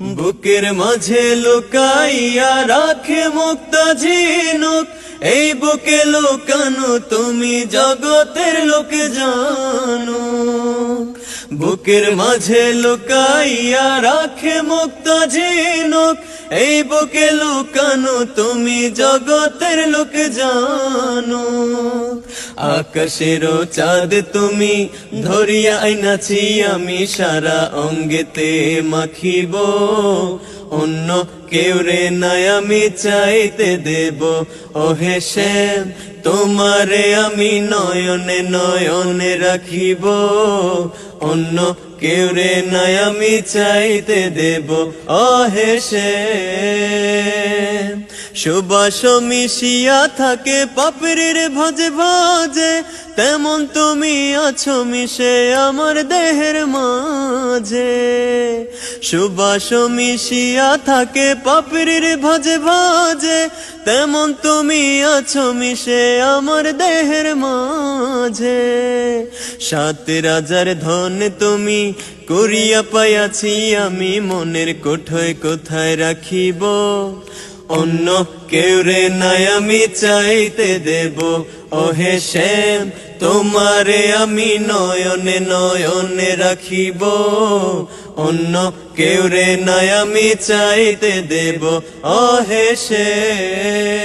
বুকের মাঝে লুকাইয়া রাখে মুক্তা ঝিনুক এই বুকে লুকানো তুমি জগতের লোক জানো বুকের মাঝে লুকাইয়া রাখে মুক্তা ঝিনুক এই বুকে লুকানো তুমি জগতের লোক জানো আকাশের চাঁদ তুমি ধরিয়া আইনাছি, আমি সারা অঙ্গেতে মাখিব। অন্য কেউ রে নাই, আমি চাইতে দেব। ওহে শ্যাম, তোমারে আমি নয়নে নয়নে রাখিব। অন্য কেউ রে নাই, আমি চাইতে দেব। অহে শ্যাম সুবাস মিশিয়া থাকে পাপড়ির ভাজে ভাজে, তেমন তুমি আছো মিশে আমার দেহের মাঝে। সুবাস মিশিয়া থাকে পাপড়ির ভাজে ভাজে, তেমন তুমি আছো মিশে আমার দেহের মাঝে। সাত রাজার ধন তুমি করিয়া পাইয়াছি, আমি মনের কোঠয় কোথায় রাখিব? অন্য কেউ রে নাই আমি চাইতে দেব। ওহে শ্যাম, তোমারে আমি নয়নে নয়নে রাখিব। অন্য কেউ রে নাই আমি চাইতে দেব। ওহে শ্যাম।